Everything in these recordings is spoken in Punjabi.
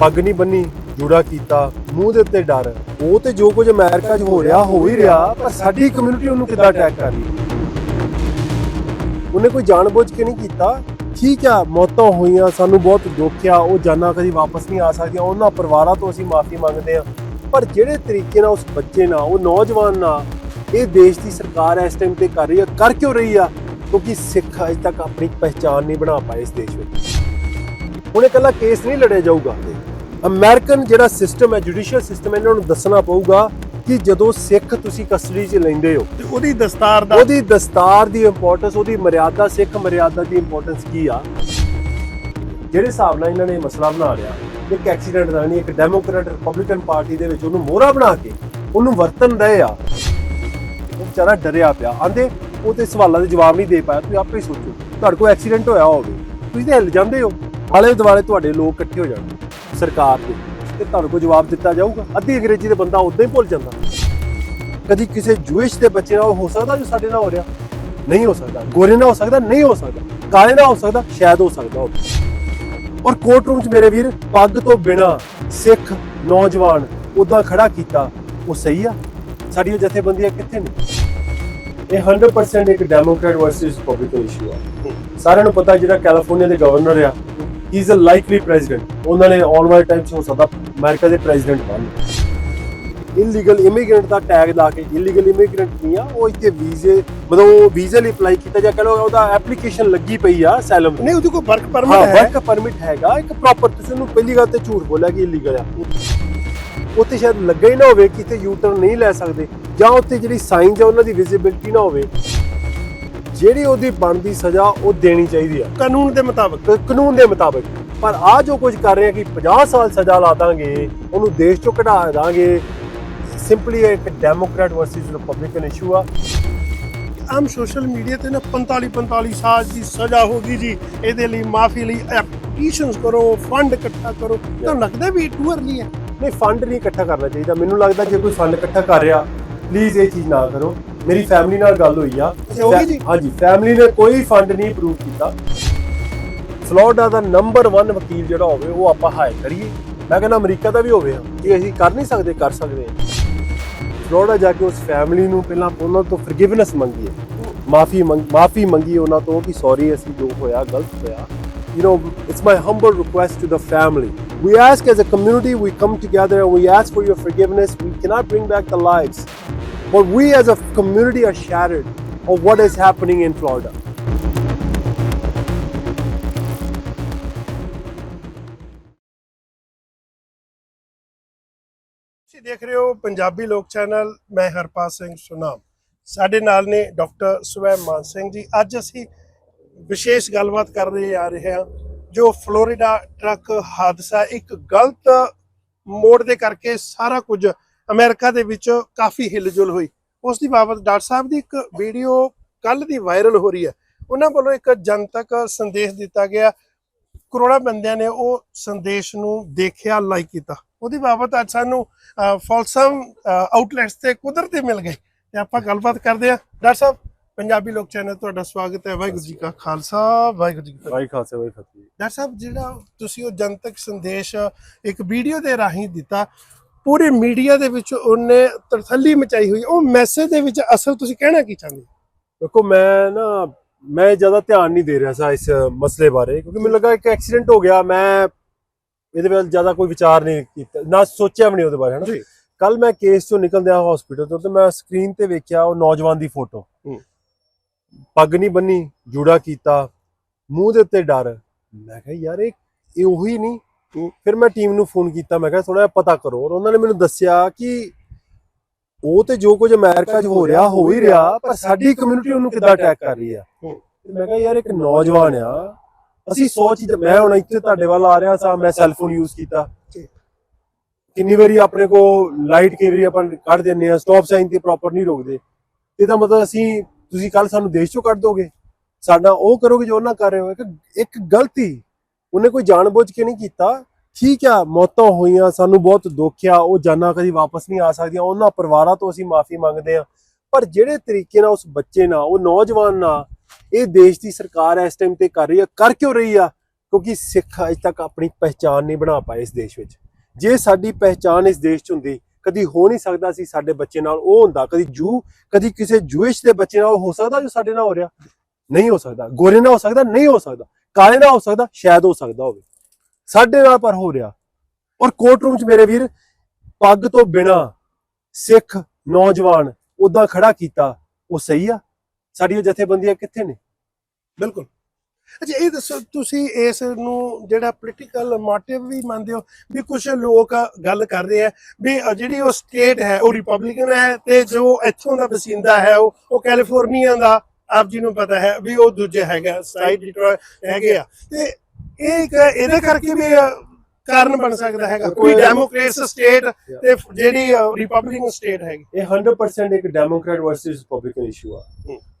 ਪੱਗ ਨਹੀਂ ਬੰਨੀ, ਜੂੜਾ ਕੀਤਾ, ਮੂੰਹ ਦੇ ਉੱਤੇ ਡਰ। ਉਹ ਤੇ ਜੋ ਕੁਝ ਅਮਰੀਕਾ 'ਚ ਹੋ ਰਿਹਾ, ਹੋ ਹੀ ਰਿਹਾ, ਪਰ ਸਾਡੀ ਕਮਿਊਨਿਟੀ ਉਹਨੂੰ ਕਿੱਦਾਂ ਅਟੈਕ ਕਰ ਰਹੀ? ਉਹਨੇ ਕੋਈ ਜਾਣਬੁੱਝ ਕੇ ਨਹੀਂ ਕੀਤਾ? ਠੀਕ ਆ, ਮੌਤਾਂ ਹੋਈਆਂ, ਸਾਨੂੰ ਬਹੁਤ ਦੁੱਖ ਆ, ਉਹ ਜਾਨਾਂ ਕਦੀ ਵਾਪਸ ਨਹੀਂ ਆ ਸਕਦੀਆਂ, ਉਹਨਾਂ ਪਰਿਵਾਰਾਂ ਤੋਂ ਅਸੀਂ ਮਾਫੀ ਮੰਗਦੇ ਆ ਪਰ ਜਿਹੜੇ ਤਰੀਕੇ ਨਾਲ ਉਸ ਬੱਚੇ ਨਾਲ, ਉਹ ਨੌਜਵਾਨ ਨਾਲ, ਇਹ ਦੇਸ਼ ਦੀ ਸਰਕਾਰ ਇਸ ਟਾਈਮ ਤੇ ਕਰ ਰਹੀ ਆ, ਕਰ ਕਿਉਂ ਰਹੀ ਆ? ਕਿਉਂਕਿ ਸਿੱਖ ਅਜੇ ਤੱਕ ਆਪਣੀ ਪਹਿਚਾਨ ਨਹੀਂ ਬਣਾ ਪਾਏ ਇਸ ਦੇਸ਼ ਵਿੱਚ। ਹੁਣ ਇਕੱਲਾ ਕੇਸ ਨਹੀਂ ਲੜਿਆ ਜਾਊਗਾ। ਅਮਰੀਕਨ ਜਿਹੜਾ ਸਿਸਟਮ ਹੈ ਜੁਡੀਸ਼ੀਅਲ ਸਿਸਟਮ ਇਹਨਾਂ ਨੂੰ ਦੱਸਣਾ ਪਊਗਾ ਕਿ ਜਦੋਂ ਸਿੱਖ ਤੁਸੀਂ ਕਸਟਡੀ 'ਚ ਲੈਂਦੇ ਹੋ ਤੇ ਉਹਦੀ ਦਸਤਾਰ ਦਾ ਉਹਦੀ ਦਸਤਾਰ ਦੀ ਇੰਪੋਰਟੈਂਸ ਉਹਦੀ ਮਰਿਆਦਾ ਸਿੱਖ ਮਰਿਆਦਾ ਦੀ ਇੰਪੋਰਟੈਂਸ ਕੀ ਆ? ਜਿਹੜੇ ਹਿਸਾਬ ਨਾਲ ਇਹਨਾਂ ਨੇ ਮਸਲਾ ਬਣਾ ਲਿਆ ਇੱਕ ਐਕਸੀਡੈਂਟ ਦਾ ਨਹੀਂ ਇੱਕ ਡੈਮੋਕ੍ਰੈਟ ਰਿਪਬਲਿਕਨ ਪਾਰਟੀ ਦੇ ਵਿੱਚ ਉਹਨੂੰ ਮੋਹਰਾ ਬਣਾ ਕੇ ਉਹਨੂੰ ਵਰਤਨ ਰਹੇ ਆ। ਉਹ ਵਿਚਾਰਾ ਡਰਿਆ ਪਿਆ। ਆਂਦੇ ਉਹ ਤੇ ਸਵਾਲਾਂ ਦੇ ਜਵਾਬ ਨਹੀਂ ਦੇ ਪਾਇਆ। ਤੁਸੀਂ ਆਪੇ ਹੀ ਸੋਚੋ ਤੁਹਾਡੇ ਕੋਲ ਐਕਸੀਡੈਂਟ ਹੋਇਆ ਹੋਵੇ ਤੁਸੀਂ ਤੇ ਹਿੱਲ ਜਾਂਦੇ ਹੋ। ਆਲੇ ਦੁਆਲੇ ਤੁਹਾਡੇ ਲੋਕ ਇਕੱਠੇ ਹੋ ਜਾਣਗੇ। ਸਰਕਾਰ ਦੇ ਤੇ ਤੁਹਾਨੂੰ ਕੋਈ ਜਵਾਬ ਦਿੱਤਾ ਜਾਊਗਾ? ਅੱਧੀ ਅੰਗਰੇਜ਼ੀ ਦੇ ਬੰਦਾ ਉਦਾਂ ਹੀ ਭੁੱਲ ਜਾਂਦਾ। ਕਦੀ ਕਿਸੇ ਜੂਇਸ਼ ਦੇ ਬੱਚੇ ਨਾਲ ਹੋ ਸਕਦਾ ਜੋ ਸਾਡੇ ਨਾਲ ਹੋ ਰਿਹਾ? ਨਹੀਂ ਹੋ ਸਕਦਾ। ਗੋਰੇ ਨਾਲ ਹੋ ਸਕਦਾ, ਨਹੀਂ ਹੋ ਸਕਦਾ। ਕਾਲੇ ਨਾਲ ਹੋ ਸਕਦਾ, ਸ਼ਾਇਦ ਹੋ ਸਕਦਾ ਹੋਵੇ। ਔਰ ਕੋਰਟ ਰੂਮ 'ਚ ਮੇਰੇ ਵੀਰ, ਪੱਗ ਤੋਂ ਬਿਨਾ ਸਿੱਖ ਨੌਜਵਾਨ ਉਦਾਂ ਖੜਾ ਕੀਤਾ, ਉਹ ਸਹੀ ਆ? ਸਾਡੀਆਂ ਜਥੇਬੰਦੀਆਂ ਕਿੱਥੇ ਨੇ? ਇਹ 100% ਇੱਕ ਡੈਮੋਕ੍ਰੈਟ ਵਰਸਸ ਰਿਪਬਲਿਕਨ ਇਸ਼ੂ ਆ। ਸਾਰਿਆਂ ਨੂੰ ਪਤਾ ਜਿਹੜਾ ਕੈਲੀਫੋਰਨੀਆ ਦੇ ਗਵਰਨਰ ਆ ਇਜ਼ ਅ ਲਾਈਕਲੀ ਪ੍ਰੈਜ਼ੀਡੈਂਟ ਉਹਨਾਂ ਨੇ ਆਉਣ ਵਾਲੇ ਟਾਈਮ 'ਚ ਹੋ ਸਕਦਾ ਅਮਰੀਕਾ ਦੇ ਪ੍ਰੈਜ਼ੀਡੈਂਟ ਬਣ। ਇਲੀਗਲ ਇਮੀਗ੍ਰੈਂਟ ਦਾ ਟੈਗ ਲਾ ਕੇ ਇਲੀਗਲ ਇਮੀਗ੍ਰੈਂਟ ਨਹੀਂ ਆ ਉਹ ਇੱਥੇ ਵੀਜ਼ੇ ਮਤਲਬ ਉਹ ਵੀਜ਼ੇ ਲਈ ਅਪਲਾਈ ਕੀਤਾ ਜਾਂ ਕਹ ਲਓ ਉਹਦਾ ਐਪਲੀਕੇਸ਼ਨ ਲੱਗੀ ਪਈ ਆ ਸੈਲਮ ਨਹੀਂ ਉਹਦੀ ਕੋਈ ਵਰਕ ਪਰਮਿਟ ਹੈ ਵਰਕ ਪਰਮਿਟ ਹੈਗਾ ਇੱਕ ਪ੍ਰੋਪਰ ਤੁਸੀਂ ਉਹਨੂੰ ਪਹਿਲੀ ਗੱਲ ਤੇ ਝੂਠ ਬੋਲਿਆ ਕਿ ਇਲੀਗਲ ਆ। ਉੱਥੇ ਸ਼ਾਇਦ ਲੱਗਾ ਹੀ ਨਾ ਹੋਵੇ ਕਿ ਇੱਥੇ ਯੂ ਟਰਨ ਨਹੀਂ ਲੈ ਸਕਦੇ ਜਾਂ ਉੱਥੇ ਜਿਹੜੀ ਸਾਈਨਸ ਆ ਉਹਨਾਂ ਦੀ ਵਿਜ਼ਿਬਿਲਟੀ ਨਾ ਹੋਵੇ। ਜਿਹੜੀ ਉਹਦੀ ਬਣਦੀ ਸਜ਼ਾ ਉਹ ਦੇਣੀ ਚਾਹੀਦੀ ਆ। ਕਾਨੂੰਨ ਦੇ ਮੁਤਾਬਕ। ਕਾਨੂੰਨ ਦੇ ਮੁਤਾਬਕ। ਪਰ ਆ ਜੋ ਕੁਝ ਕਰ ਰਹੇ ਆ ਕਿ 50 ਸਾਲ ਸਜ਼ਾ ਲਾ ਦਾਂਗੇ ਉਹਨੂੰ ਦੇਸ਼ ਚੋਂ ਕਢਾ ਦਾਂਗੇ ਸਿੰਪਲੀ ਇੱਕ ਡੈਮੋਕ੍ਰੈਟ ਵਰਸਸ ਰਿਪਬਲਿਕਨ ਇਸ਼ੂ ਆ। ਆਮ ਸੋਸ਼ਲ ਮੀਡੀਆ ਤੇ ਨਾ 45 45 ਸਾਲ ਦੀ ਸਜ਼ਾ ਹੋ ਗਈ ਜੀ। ਇਹਦੇ ਲਈ ਮਾਫੀ ਲਈ ਐਪਲੀਕੇਸ਼ਨਸ ਕਰੋ ਫੰਡ ਇਕੱਠਾ ਕਰੋ। ਤੁਹਾਨੂੰ ਲੱਗਦਾ ਵੀ ਟੂ ਅਰਲੀ ਹੈ। ਨਹੀਂ ਫੰਡ ਨਹੀਂ ਇਕੱਠਾ ਕਰਨਾ ਚਾਹੀਦਾ। ਮੈਨੂੰ ਲੱਗਦਾ ਜੇ ਕੋਈ ਫੰਡ ਇਕੱਠਾ ਕਰ ਰਿਹਾ ਪਲੀਜ਼ ਇਹ ਚੀਜ਼ ਨਾ ਕਰੋ। ਮੇਰੀ ਫੈਮਿਲੀ ਨਾਲ ਗੱਲ ਹੋਈ ਆ? ਹਾਂਜੀ ਫੈਮਿਲੀ ਨੇ ਕੋਈ ਫੰਡ ਨਹੀਂ ਅਪਰੂਵ ਕੀਤਾ। ਫਲੋਰੀਡਾ ਦਾ ਨੰਬਰ 1 ਵਕੀਲ ਜਿਹੜਾ ਹੋਵੇ ਉਹ ਆਪਾਂ ਹਾਇਰ ਕਰੀਏ। ਮੈਂ ਕਹਿੰਦਾ ਅਮਰੀਕਾ ਦਾ ਵੀ ਹੋਵੇ ਜੇ ਅਸੀਂ ਕਰ ਨਹੀਂ ਸਕਦੇ ਕਰ ਸਕਦੇ ਫਲੋਰੀਡਾ ਜਾ ਕੇ ਉਸ ਫੈਮਿਲੀ ਨੂੰ ਪਹਿਲਾਂ ਉਹਨਾਂ ਤੋਂ ਫੋਰਗਿਵਨੈਸ ਮੰਗੀਏ। ਮਾਫੀ ਮਾਫੀ ਮੰਗੀ ਉਹਨਾਂ ਤੋਂ ਕਿ ਸੌਰੀ ਅਸੀਂ ਜੋ ਹੋਇਆ ਗਲਤ ਹੋਇਆ। You know it's my humble request to the family. We ask as a community we come together and we ask for your forgiveness. We cannot bring back the lives. But we as a community are shattered of what is happening in florida. ਤੁਸੀਂ ਦੇਖ ਰਹੇ ਹੋ ਪੰਜਾਬੀ ਲੋਕ ਚੈਨਲ, ਮੈਂ ਹਰਪਾਲ ਸਿੰਘ ਸੁਨਾਮ। ਸਾਡੇ ਨਾਲ ਨੇ ਡਾਕਟਰ ਸੁਵੈਮ ਮਾਨ ਸਿੰਘ ਜੀ। ਅੱਜ ਅਸੀਂ ਵਿਸ਼ੇਸ਼ ਗੱਲਬਾਤ ਕਰ ਰਹੇ ਆ ਰਹੇ ਹਾਂ, ਜੋ ਫਲੋਰੀਡਾ ਟਰੱਕ ਹਾਦਸਾ ਇੱਕ ਗਲਤ ਮੋੜ ਦੇ ਕਰਕੇ ਸਾਰਾ ਕੁਝ ਅਮਰੀਕਾ ਦੇ ਵਿੱਚ ਕਾਫੀ ਹਿਲਜੁਲ ਹੋਈ। ਉਸ ਦੀ ਬਾਬਤ ਡਾਕਟਰ ਸਾਹਿਬ ਦੀ ਇੱਕ ਵੀਡੀਓ ਕੱਲ ਦੀ ਵਾਇਰਲ ਹੋ ਰਹੀ ਹੈ। ਉਹਨਾਂ ਵੱਲੋਂ ਇੱਕ ਜਨਤਕ ਸੰਦੇਸ਼ ਦਿੱਤਾ ਗਿਆ। ਕਰੋੜਾਂ ਬੰਦਿਆਂ ਨੇ ਉਹ ਸੰਦੇਸ਼ ਨੂੰ ਦੇਖਿਆ ਲਾਈਕ ਕੀਤਾ। ਉਹਦੀ ਬਾਬਤ ਅੱਜ ਸਾਨੂੰ ਫਾਲਸਮ ਆਊਟਲੈਟਸ ਤੇ ਕੁਦਰਤੀ ਮਿਲ ਗਏ। ਤੇ ਆਪਾਂ ਗੱਲਬਾਤ ਕਰਦੇ ਹਾਂ। ਡਾਕਟਰ ਸਾਹਿਬ ਪੰਜਾਬੀ ਲੋਕ ਚੈਨਲ ਤੁਹਾਡਾ ਸਵਾਗਤ ਹੈ। ਵਾਹਿਗੁਰੂ ਜੀ ਕਾ ਖਾਲਸਾ ਵਾਹਿਗੁਰੂ ਜੀ ਕੀ ਫਤਿਹ। ਭਾਈ ਖਾਸੇ ਭਾਈ ਫਤਿਹ। ਡਾਕਟਰ ਸਾਹਿਬ ਜਿਹੜਾ ਤੁਸੀਂ ਉਹ ਜਨਤਕ ਸੰਦੇਸ਼ ਇੱਕ ਵੀਡੀਓ ਦੇ ਰਾਹੀਂ ਦਿੱਤਾ ਪੂਰੇ ਮੀਡੀਆ ਦੇ ਵਿੱਚ ਉਹਨੇ ਤਰਥੱਲੀ ਮਚਾਈ ਹੋਈ ਉਹ ਮੈਸੇਜ ਦੇ ਵਿੱਚ ਅਸਲ ਤੁਸੀਂ ਕਹਿਣਾ ਕੀ ਚਾਹੁੰਦੇ? ਦੇਖੋ ਮੈਂ ਨਾ ਮੈਂ ਜ਼ਿਆਦਾ ਧਿਆਨ ਨਹੀਂ ਦੇ ਰਿਹਾ ਸੀ ਇਸ ਮਸਲੇ ਬਾਰੇ ਕਿਉਂਕਿ ਮੈਨੂੰ ਲੱਗਾ ਇੱਕ ਐਕਸੀਡੈਂਟ ਹੋ ਗਿਆ ਮੈਂ ਇਹਦੇ ਵੱਲ ਜ਼ਿਆਦਾ ਕੋਈ ਵਿਚਾਰ ਨਹੀਂ ਕੀਤਾ ਨਾ ਸੋਚਿਆ ਵੀ ਨਹੀਂ ਉਹਦੇ ਬਾਰੇ ਹਨਾ। ਕੱਲ ਮੈਂ ਕੇਸ ਤੋਂ ਨਿਕਲਦਿਆਂ ਹਸਪੀਟਲ ਤੋਂ ਤੇ ਮੈਂ ਸਕਰੀਨ ਤੇ ਵੇਖਿਆ ਉਹ ਨੌਜਵਾਨ ਦੀ ਫੋਟੋ। ਪੱਗ ਨਹੀਂ ਬੰਨੀ ਜੂੜਾ ਕੀਤਾ ਮੂੰਹ ਦੇ ਉੱਤੇ ਡਰ ਮੈਂ ਕਿਹਾ ਯਾਰ ਇਹ ਉਹੀ ਨਹੀਂ। ਫਿਰ ਮੈਂ ਟੀਮ ਨੂੰ ਫੋਨ ਕੀਤਾ ਮੈਂ ਕਿਹਾ ਥੋੜਾ ਜਿਹਾ ਪਤਾ ਕਰੋ ਔਰ ਉਹਨਾਂ ਨੇ ਮੈਨੂੰ ਦੱਸਿਆ ਕਿ ਉਹ ਤੇ ਜੋ ਕੁਝ ਅਮਰੀਕਾ 'ਚ ਹੋ ਰਿਹਾ ਹੋ ਹੀ ਰਿਹਾ ਪਰ ਸਾਡੀ ਕਮਿਊਨਿਟੀ ਉਹਨੂੰ ਕਿੱਦਾਂ ਅਟੈਕ ਕਰ ਰਹੀ ਆ ਹੂੰ। ਮੈਂ ਕਿਹਾ ਯਾਰ ਇੱਕ ਨੌਜਵਾਨ ਆ ਅਸੀਂ ਸੌ ਚੀਜ਼ਾਂ ਮੈਂ ਹੁਣ ਇੱਥੇ ਤੁਹਾਡੇ ਵੱਲ ਆ ਰਿਹਾ ਸਾਂ ਮੈਂ ਸੈੱਲਫੋਨ ਯੂਜ਼ ਕੀਤਾ। ਕਿੰਨੀ ਵਾਰੀ ਆਪਣੇ ਕੋ ਲਾਈਟ ਕਈ ਵਾਰੀ ਆਪਾਂ ਕੱਢ ਦਿੰਨੇ ਆ ਸਟਾਪ ਸਾਈਨ ਤੇ ਪ੍ਰੋਪਰ ਨਹੀਂ ਰੋਕਦੇ। ਇਹਦਾ ਮਤਲਬ ਅਸੀਂ ਤੁਸੀਂ ਕੱਲ ਸਾਨੂੰ ਦੇਸ਼ ਚੋਂ ਕੱਢ ਦੋਗੇ। ਸਾਡਾ ਉਹ ਕਰੋਗੇ ਜੋ ਉਹਨਾਂ ਕਰ ਰਹੇ ਹੋ। ਇੱਕ ਗਲਤੀ ਉਹਨੇ ਕੋਈ ਜਾਣਬੁੱਝ ਕੇ ਨਹੀਂ ਕੀਤਾ। ਠੀਕ ਆ, ਮੌਤਾਂ ਹੋਈਆਂ, ਸਾਨੂੰ ਬਹੁਤ ਦੁੱਖ ਆ, ਉਹ ਜਾਨਾਂ ਕਦੀ ਵਾਪਸ ਨਹੀਂ ਆ ਸਕਦੀਆਂ, ਉਹਨਾਂ ਪਰਿਵਾਰਾਂ ਤੋਂ ਅਸੀਂ ਮਾਫੀ ਮੰਗਦੇ ਆ ਪਰ ਜਿਹੜੇ ਤਰੀਕੇ ਨਾਲ ਉਸ ਬੱਚੇ ਨਾਲ, ਉਹ ਨੌਜਵਾਨ ਨਾਲ, ਇਹ ਦੇਸ਼ ਦੀ ਸਰਕਾਰ ਇਸ ਟਾਈਮ ਤੇ ਕਰ ਰਹੀ ਆ, ਕਰ ਕਿਉਂ ਰਹੀ ਆ? ਕਿਉਂਕਿ ਸਿੱਖ ਅਜੇ ਤੱਕ ਆਪਣੀ ਪਹਿਚਾਨ ਨਹੀਂ ਬਣਾ ਪਾਏ ਇਸ ਦੇਸ਼ ਵਿੱਚ। ਜੇ ਸਾਡੀ ਪਹਿਚਾਨ ਇਸ ਦੇਸ਼ 'ਚ ਹੁੰਦੀ, ਕਦੀ ਹੋ ਨਹੀਂ ਸਕਦਾ ਸੀ ਸਾਡੇ ਬੱਚੇ ਨਾਲ ਉਹ ਹੁੰਦਾ, ਕਦੀ ਜੂ, ਕਦੀ ਕਿਸੇ ਜੂਇਸ਼ ਦੇ ਬੱਚੇ ਨਾਲ ਹੋ ਸਕਦਾ ਜੋ ਸਾਡੇ ਨਾਲ ਹੋ ਰਿਹਾ? ਨਹੀਂ ਹੋ ਸਕਦਾ। ਗੋਰੇ ਨਾਲ ਹੋ ਸਕਦਾ, ਨਹੀਂ ਹੋ ਸਕਦਾ। ਕਾਲੇ ਨਾਲ ਹੋ ਸਕਦਾ? ਸ਼ਾਇਦ ਹੋ ਸਕਦਾ ਹੋਵੇ। ਸਾਡੇ ਨਾਲ ਪਰ ਹੋ ਰਿਹਾ। ਔਰ ਕੋਰਟ ਰੂਮ 'ਚ ਮੇਰੇ ਵੀਰ, ਪੱਗ ਤੋਂ ਬਿਨਾ ਸਿੱਖ ਨੌਜਵਾਨ ਉਦਾਂ ਖੜਾ ਕੀਤਾ, ਉਹ ਸਹੀ ਆ? ਸਾਡੀਆਂ ਜਥੇਬੰਦੀਆਂ ਕਿੱਥੇ ਨੇ? ਬਿਲਕੁਲ। ਅੱਛਾ, ਇਹ ਦੱਸੋ, ਤੁਸੀਂ ਇਸ ਨੂੰ ਜਿਹੜਾ ਪੋਲੀਟੀਕਲ ਮੋਟਿਵ ਵੀ ਮੰਨਦੇ ਹੋ, ਵੀ ਕੁਝ ਲੋਕ ਗੱਲ ਕਰ ਰਹੇ ਆ, ਵੀ ਜਿਹੜੀ ਉਹ ਸਟੇਟ ਹੈ, ਉਹ ਰਿਪਬਲਿਕਨ ਹੈ ਤੇ ਜੋ ਇੱਥੋਂ ਦਾ ਵਸਿੰਦਾ ਹੈ, ਉਹ ਉਹ ਕੈਲੀਫੋਰਨੀਆ ਦਾ ਆਪ ਜੀ ਨੂੰ ਪਤਾ ਹੈ ਵੀ ਉਹ ਦੂਜੇ ਹੈਗਾ ਸਾਈਡ ਡਿਟਰੋਇਟ ਹੈਗੇ ਆ। ਤੇ ਇਹ ਇੱਕ ਇਹਦੇ ਕਰਕੇ ਵੀ ਕਾਰਨ ਬਣ ਸਕਦਾ ਹੈਗਾ। ਕੋਈ ਡੈਮੋਕ੍ਰੇਟਸ ਸਟੇਟ ਤੇ ਜਿਹੜੀ ਰਿਪਬਲਿਕਨ ਸਟੇਟ ਹੈਗੀ। ਇਹ 100% ਇੱਕ ਡੈਮੋਕ੍ਰੈਟ ਵਰਸਸ ਰਿਪਬਲਿਕਨ ਇਸ਼ੂ ਆ।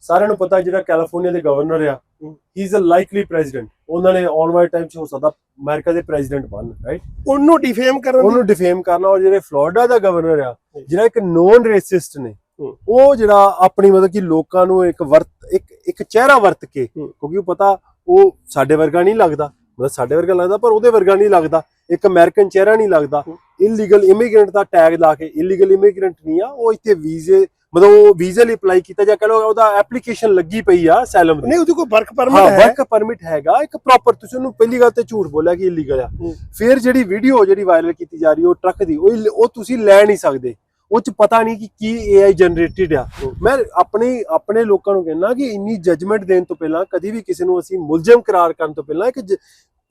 ਸਾਰਿਆਂ ਨੂੰ ਪਤਾ ਜਿਹੜਾ ਕੈਲੀਫੋਰਨੀਆ ਦੇ ਗਵਰਨਰ ਆ ਹੂੰ। ਇਜ਼ ਅ ਲਾਈਕਲੀ ਪ੍ਰੈਜ਼ੀਡੈਂਟ ਉਹਨਾਂ ਨੇ ਆਉਣ ਵਾਲੇ ਟਾਈਮ 'ਚ ਹੋ ਸਕਦਾ ਅਮਰੀਕਾ ਦੇ ਪ੍ਰੈਜ਼ੀਡੈਂਟ ਬਣ ਰਾਈਟ ਉਹਨੂੰ ਡਿਫੇਮ ਕਰਨ ਉਹਨੂੰ ਡਿਫੇਮ ਕਰਨਾ ਔਰ ਜਿਹੜੇ ਫਲੋਰੀਡਾ ਦਾ ਗਵਰਨਰ ਆ ਜਿਹੜਾ ਇੱਕ ਨੋਨ ਰੇਸਿਸਟ ਨੇ। ਉਹ ਜਿਹੜਾ ਆਪਣੀ ਮਤਲਬ ਕਿ ਲੋਕਾਂ ਨੂੰ ਇੱਕ ਵਰਤ ਇੱਕ ਇੱਕ ਚਿਹਰਾ ਵਰਤ ਕੇ। ਕਿਉਂਕਿ ਉਹ ਪਤਾ ਉਹ ਸਾਡੇ ਵਰਗਾ ਨਹੀਂ ਲੱਗਦਾ। ਮਤਲਬ ਸਾਡੇ ਵਰਗਾ ਲੱਗਦਾ ਪਰ ਉਹਦੇ ਵਰਗਾ ਨਹੀਂ ਲੱਗਦਾ। ਇੱਕ ਅਮਰੀਕਨ ਚਿਹਰਾ ਨਹੀਂ ਲੱਗਦਾ। ਇਲੀਗਲ ਇਮੀਗ੍ਰੈਂਟ ਦਾ ਟੈਗ ਲਾ ਕੇ ਇਲੀਗਲ ਇਮੀਗ੍ਰੈਂਟ ਨਹੀਂ ਆ ਉਹ ਇੱਥੇ ਵੀਜ਼ੇ ਮਤਲਬ ਉਹ ਵੀਜ਼ੇ ਲਈ ਅਪਲਾਈ ਕੀਤਾ ਜਾਂ ਕਹ ਉਹਦਾ ਐਪਲੀਕੇਸ਼ਨ ਲੱਗੀ ਪਈ ਆ ਸੈਲਮ ਦੀ। ਨਹੀਂ ਉਹਦੇ ਕੋਲ ਵਰਕ ਪਰਮਿਟ ਹੈ ਵਰਕ ਪਰਮਿਟ ਹੈਗਾ ਇੱਕ ਪ੍ਰੋਪਰ ਤੁਸੀਂ ਉਹਨੂੰ ਪਹਿਲੀ ਗੱਲ ਤੇ ਝੂਠ ਬੋਲਿਆ ਕਿ ਇਲੀਗਲ ਆ। ਫਿਰ ਜਿਹੜੀ ਵੀਡੀਓ ਜਿਹੜੀ ਵਾਇਰਲ ਕੀਤੀ ਜਾ ਰਹੀ ਉਹ ਟਰੱਕ ਦੀ ਉਹ ਤੁਸੀਂ ਲੈ ਨਹੀਂ ਸਕਦੇ। ਉਹ ਚ ਪਤਾ ਨਹੀਂ ਕਿ ਕੀ AI ਜਨਰੇਟਿਡ ਆ। ਮੈਂ ਆਪਣੀ ਆਪਣੇ ਲੋਕਾਂ ਨੂੰ ਕਹਿੰਦਾ ਕਿ ਇੰਨੀ ਜਜਮੈਂਟ ਦੇਣ ਤੋਂ ਪਹਿਲਾਂ ਕਦੀ ਵੀ ਕਿਸੇ ਨੂੰ ਅਸੀਂ ਮੁਲਜ਼ਮ ਕਰਾਰ ਕਰਨ ਤੋਂ ਪਹਿਲਾਂ ਕਿ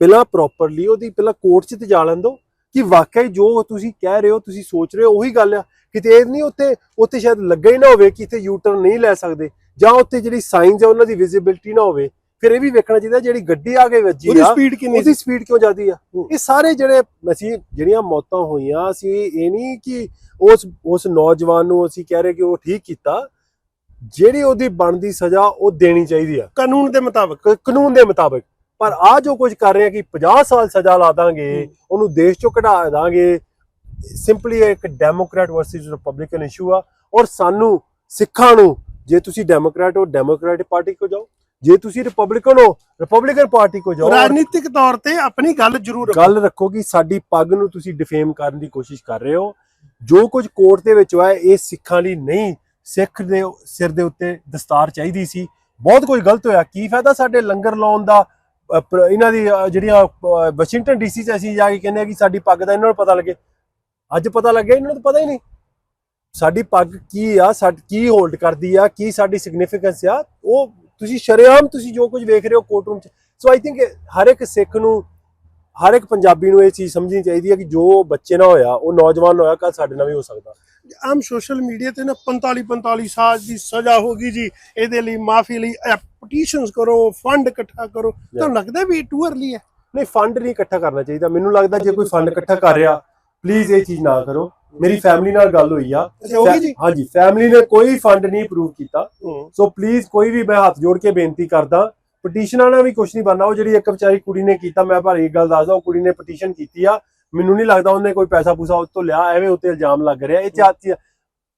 ਪਹਿਲਾਂ ਪ੍ਰੋਪਰਲੀ ਉਹਦੀ ਪਹਿਲਾਂ ਕੋਰਟ 'ਚ ਤੇ ਜਾ ਲੈਣ ਦਿਓ ਕਿ ਵਾਕਈ ਜੋ ਤੁਸੀਂ ਕਹਿ ਰਹੇ ਹੋ ਤੁਸੀਂ ਸੋਚ ਰਹੇ ਹੋ ਉਹੀ ਗੱਲ ਆ। ਕਿਤੇ ਇਹ ਨਹੀਂ ਉੱਥੇ ਉੱਥੇ ਸ਼ਾਇਦ ਲੱਗਾ ਹੀ ਨਾ ਹੋਵੇ ਕਿ ਇੱਥੇ ਯੂਟਰਨ ਨਹੀਂ ਲੈ ਸਕਦੇ ਜਾਂ ਉੱਥੇ ਜਿਹੜੀ ਸਾਈਨਸ ਹੈ ਉਹਨਾਂ ਦੀ ਵਿਜ਼ਿਬਿਲਟੀ ਨਾ ਹੋਵੇ। ਫਿਰ ਇਹ ਵੀ ਵੇਖਣਾ ਚਾਹੀਦਾ ਜਿਹੜੀ ਗੱਡੀ ਆ ਕੇ ਵੱਜੀ ਉਹਦੀ ਆ ਸਪੀਡ ਕਿੰਨੀ ਉਹਦੀ ਸਪੀਡ ਕਿਉਂ ਜ਼ਿਆਦੀ ਆ। ਇਹ ਸਾਰੇ ਜਿਹੜੇ ਅਸੀਂ ਜਿਹੜੀਆਂ ਮੌਤਾਂ ਹੋਈਆਂ ਅਸੀਂ ਇਹ ਨਹੀਂ ਕਿ ਉਸ ਉਸ ਨੌਜਵਾਨ ਨੂੰ ਅਸੀਂ ਕਹਿ ਰਹੇ ਕਿ ਉਹ ਠੀਕ ਕੀਤਾ ਜਿਹੜੀ ਉਹਦੀ ਬਣਦੀ ਸਜ਼ਾ ਉਹ ਦੇਣੀ ਚਾਹੀਦੀ ਆ। ਕਾਨੂੰਨ ਦੇ ਮੁਤਾਬਕ। ਕਾਨੂੰਨ ਦੇ ਮੁਤਾਬਕ। ਪਰ ਆ ਜੋ ਕੁਝ ਕਰ ਰਹੇ ਆ ਕਿ 50 ਸਾਲ ਸਜ਼ਾ ਲਾ ਦਾਂਗੇ। ਉਹਨੂੰ ਦੇਸ਼ ਚੋਂ ਕਢਾ ਦਾਂਗੇ ਸਿੰਪਲੀ ਇੱਕ ਡੈਮੋਕ੍ਰੈਟ ਵਰਸਸ ਰਿਪਬਲਿਕਨ ਇਸ਼ੂ ਆ। ਔਰ ਸਾਨੂੰ ਸਿੱਖਾਂ ਨੂੰ ਜੇ ਤੁਸੀਂ ਡੈਮੋਕ੍ਰੈਟ ਹੋ ਡੈਮੋਕ੍ਰੈਟਿਕ ਪਾਰਟੀ ਕੋ ਜਾਓ। ਜੇ ਤੁਸੀਂ ਰਿਪਬਲਿਕਨ ਹੋ ਰਿਪਬਲਿਕਨ ਪਾਰਟੀ ਕੋ ਜਾਓ। ਰਾਜਨੀਤਿਕ ਤੌਰ ਤੇ ਆਪਣੀ ਗੱਲ ਜ਼ਰੂਰ ਰੱਖੋ। ਗੱਲ ਰੱਖੋ ਕਿ ਸਾਡੀ ਪੱਗ ਨੂੰ ਤੁਸੀਂ ਡਿਫੇਮ ਕਰਨ ਦੀ ਕੋਸ਼ਿਸ਼ ਕਰ ਰਹੇ ਹੋ। ਜੋ ਕੁਝ ਕੋਰਟ ਦੇ ਵਿੱਚ ਹੋਇਆ, ਇਹ ਸਿੱਖਾਂ ਲਈ ਨਹੀਂ, ਸਿੱਖ ਦੇ ਸਿਰ ਦੇ ਉੱਤੇ ਦਸਤਾਰ ਚਾਹੀਦੀ ਸੀ। ਬਹੁਤ ਕੁਝ ਗਲਤ ਹੋਇਆ। ਕੀ ਫਾਇਦਾ ਸਾਡੇ ਲੰਗਰ ਲਾਉਣ ਦਾ? ਇਹਨਾਂ ਦੀ ਜਿਹੜੀਆਂ ਵਾਸ਼ਿੰਗਟਨ ਡੀਸੀ ਚ ਅਸੀਂ ਜਾ ਕੇ ਕਹਿੰਦੇ ਆ ਕਿ ਸਾਡੀ ਪੱਗ ਦਾ ਇਹਨਾਂ ਨੂੰ ਪਤਾ ਲੱਗੇ। ਅੱਜ ਪਤਾ ਲੱਗਿਆ, ਇਹਨਾਂ ਨੂੰ ਪਤਾ ਹੀ ਨਹੀਂ। ਸਾਡੀ ਪੱਗ ਕੀ ਆ? ਸਾਡੀ, ਕੀ ਹੋਲਡ ਕਰਦੀ ਆ? ਕੀ ਸਾਡੀ ਸਿਗਨੀਫੀਕੈਂਸ ਆ? ਉਹ ਤੁਸੀਂ ਸ਼ਰੇਆਮ ਤੁਸੀਂ ਜੋ ਕੁਝ ਵੇਖ ਰਹੇ ਹੋ ਕੋਰਟ ਰੂਮ ਚ। ਸੋ ਆਈ ਥਿੰਕ ਹਰ ਇੱਕ ਸਿੱਖ ਨੂੰ ਹਰ ਇੱਕ ਪੰਜਾਬੀ ਨੂੰ ਇਹ ਚੀਜ਼ ਸਮਝਣੀ ਚਾਹੀਦੀ ਹੈ ਕਿ ਜੋ ਬੱਚੇ ਨਾਲ ਹੋਇਆ ਉਹ ਨੌਜਵਾਨ ਨਾਲ ਹੋਇਆ ਕੱਲ ਸਾਡੇ ਨਾਲ ਵੀ ਹੋ ਸਕਦਾ। ਆਮ ਸੋਸ਼ਲ ਮੀਡੀਆ ਤੇ ਨਾ 45 45 ਸਾਲ ਦੀ ਸਜ਼ਾ ਹੋਗੀ ਜੀ। ਇਹਦੇ ਲਈ ਮਾਫੀ ਲਈ ਪਟੀਸ਼ਨਸ ਕਰੋ ਫੰਡ ਇਕੱਠਾ ਕਰੋ। ਤੁਹਾਨੂੰ ਲੱਗਦਾ ਵੀ ਟੂ ਅਰਲੀ ਹੈ? ਨਹੀਂ ਫੰਡ ਨਹੀਂ ਇਕੱਠਾ ਕਰਨਾ ਚਾਹੀਦਾ। ਮੈਨੂੰ ਲੱਗਦਾ ਜੇ ਕੋਈ ਫੰਡ ਇਕੱਠਾ ਕਰ ਰਿਹਾ ਪਲੀਜ਼ ਇਹ ਚੀਜ਼ ਨਾ ਕਰੋ। ਮੇਰੀ ਫੈਮਿਲੀ ਨਾਲ ਗੱਲ ਹੋਈ ਆ। ਹਾਂਜੀ ਫੈਮਿਲੀ ਨੇ ਕੋਈ ਫੰਡ ਨਹੀਂ ਅਪਰੂਵ ਕੀਤਾ। ਸੋ ਪਲੀਜ਼ ਕੋਈ ਵੀ ਮੈਂ ਹੱਥ ਜੋੜ ਕੇ ਬੇਨਤੀ ਕਰਦਾ ਪਟੀਸ਼ਨਾਂ ਨਾਲ ਵੀ ਕੁਝ ਨਹੀਂ ਬਣਨਾ। ਉਹ ਜਿਹੜੀ ਇੱਕ ਵਿਚਾਰੀ ਕੁੜੀ ਨੇ ਕੀਤਾ, ਮੈਂ ਪਰ ਇੱਕ ਗੱਲ ਦੱਸਦਾ, ਉਹ ਕੁੜੀ ਨੇ ਪਟੀਸ਼ਨ ਕੀਤੀ ਆ। ਮੈਨੂੰ ਨਹੀਂ ਲੱਗਦਾ ਉਹਨੇ ਕੋਈ ਪੈਸਾ ਪੂਸਾ ਉਸ ਤੋਂ ਲਿਆ, ਐਵੇਂ ਉੱਤੇ ਇਲਜ਼ਾਮ ਲੱਗ ਰਿਹਾ। ਇਹ ਚਾਹਤੀ